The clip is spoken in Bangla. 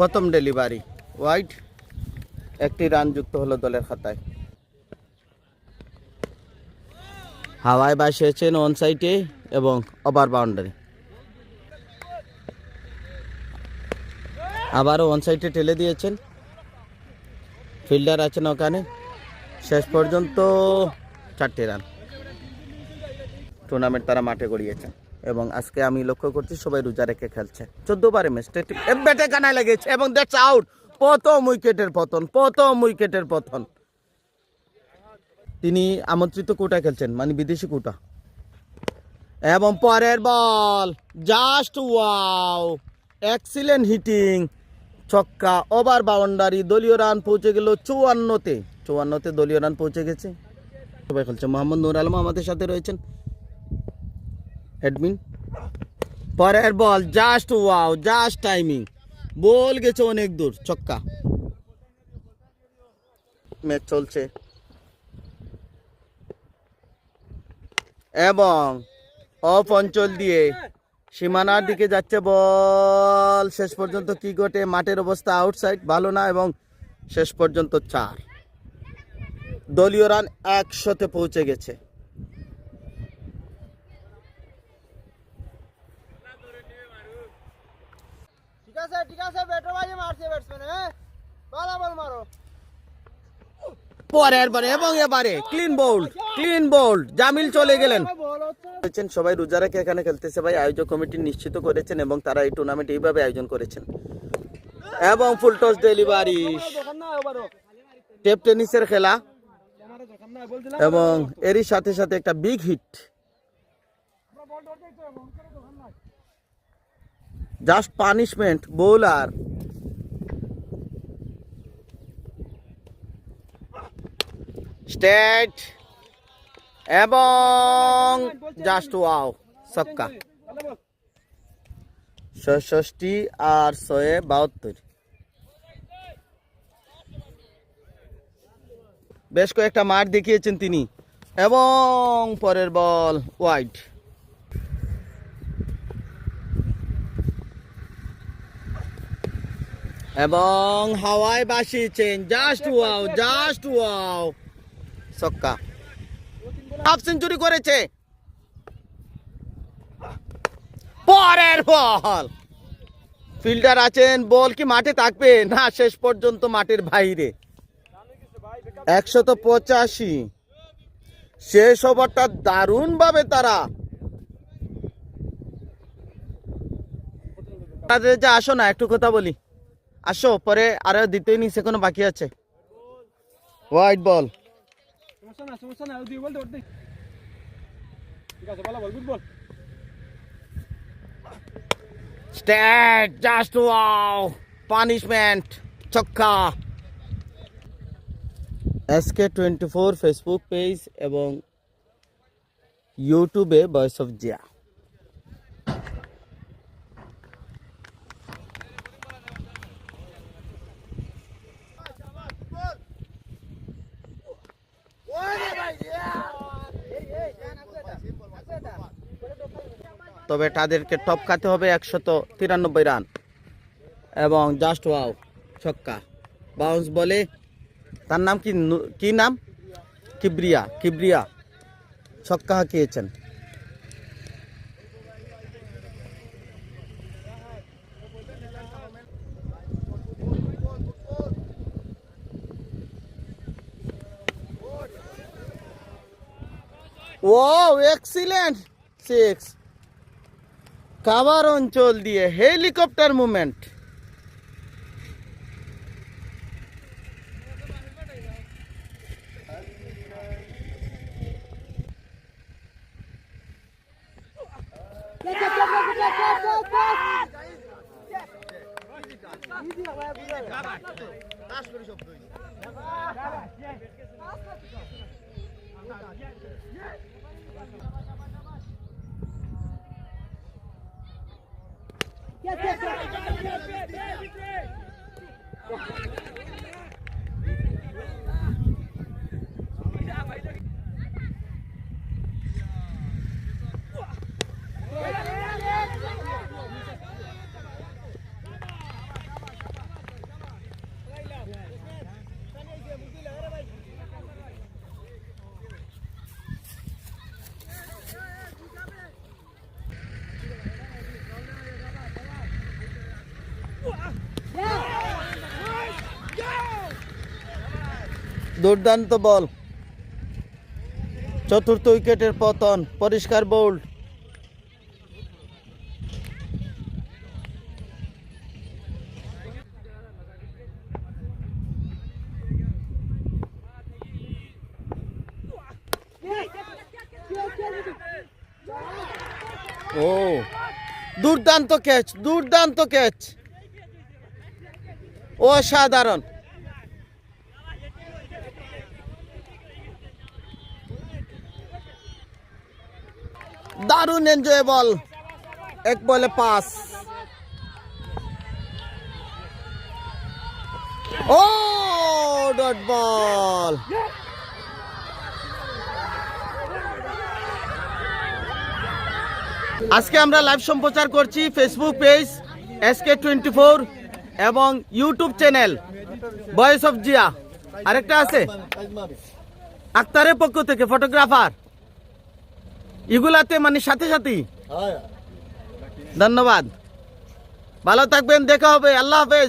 প্রথম ডেলিভারি। ওয়াইড একটি রান যুক্ত হলো দলের খাতায়। হাওয়ায় বাসিয়েছেন অন সাইডে এবং ওভার বাউন্ডারি আবারও অন সাইডে ঠেলে দিয়েছেন। ফিল্ডার আছেন ওখানে। শেষ পর্যন্ত চারটি রান। টুর্নামেন্ট তারা মাঠে গড়িয়েছেন। এবং আজকে আমি লক্ষ্য করছি সবাই রোজা রেখে খেলছে। চোদ্দ বারে ম্যাচ ব্যাটে কানায় লেগেছে এবং দ্যাটস আউট প্রথম উইকেটের পতন, প্রথম উইকেটের পতন। তিনি আমন্ত্রিত কোটা খেলছেন মানে বিদেশি কোটা। এবং পরের ball just wow excellent hitting ছক্কা ওভার বাউন্ডারি দলীয় রান পৌঁছে গেল চুয়ান্নতে। চুয়ান্নতে দলীয় রান পৌঁছে গেছে। সবাই খেলছে। মোহাম্মদ নুর আলম আমাদের সাথে রয়েছেন। অ্যাডমিন? পরের ball just wow just timing ball গেছে অনেক দূর ছক্কা। ম্যাচ চলছে। এবং অফ অঞ্চল দিয়ে সীমানার দিকে যাচ্ছে বল। শেষ পর্যন্ত কি ঘটে? মাঠের অবস্থা আউটসাইড ভালো না এবং শেষ পর্যন্ত চার। দলীয় রান একশোতে পৌঁছে গেছে। আছে ঠিক আছে ব্যাটার বাজে মারছে ব্যাটসম্যান হ্যাঁ? বালা বল মারো। পরের বারে এবং এবারে clean bowled clean bowled Jamil চলে গেলেন। করেছেন সবাই রোজা রেখে এখানে খেলতেছে ভাই আয়োজক কমিটি নিশ্চিত করেছেন এবং তারা এই টুর্নামেন্ট এইভাবে আয়োজন করেছেন। এবং ফুল টস ডেলিভারি টেপ টেনিসের খেলা। এবং এরই সাথে সাথে একটা বিগ হিট বল ধরতে একটু এমন করে দোকান না জাস্ট পানিশমেন্ট বোলার স্টেট এবং জাস্ট ওয়াও বল ছষষ্টি আর ছয়ে বাহাত্তর। বেশ কয়েকটা মাঠ দেখিয়েছেন তিনি। এবং পরের বল ওয়াইড এবং হাওয়ায় বাসিয়েছেন জাস্ট ওয়াও জাস্ট ওয়াও সক্কা। হাফ সেঞ্চুরি করেছে। পরের বল। ফিল্ডার আছেন, বল কি মাঠে থাকবে? না, শেষ পর্যন্ত মাঠের বাইরে। একশত পঁচাশি। শেষ ওভারটা দারুণ ভাবে তারা যে আসো না, একটু কথা বলি। আসো পরে আরও দ্বিতীয় ইনিংসে কোনো বাকি আছে? White ball stat just wow punishment ছক্কা। SK twenty four Facebook page এবং ইউটিউবে ভয়েস অফ জিয়া তবে তাদেরকে টপকাতে হবে একশত তিরানব্বই রান। এবং জাস্ট ওয়াও ছক্কা। বাউন্স বলে, তার নাম কি? কি নাম? কিবরিয়া কিবরিয়া। ছক্কা হাঁকিয়েছেন। ও এক্সিলেন্ট সিক্স কাবার অঞ্চল দিয়ে helicopter movement Yeah. Quer ser দুর্দান্ত বল। চতুর্থ উইকেটের পতন পরিষ্কার বোল্ড। ও দুর্দান্ত ক্যাচ দুর্দান্ত ক্যাচ অসাধারণ। দারুণ এনজয়েবল এক বলে পাস ও ডট বল আজকে আমরা লাইভ সম্প্রচার করছি Facebook page SK twenty four এবং YouTube channel voice of Zia আরেকটা আছে? আক্তারের পক্ষ থেকে ফটোগ্রাফার এগুলাতে মানে সাথে সাথেই ধন্যবাদ। ভালো থাকবেন দেখা হবে আল্লাহ হাফেজ।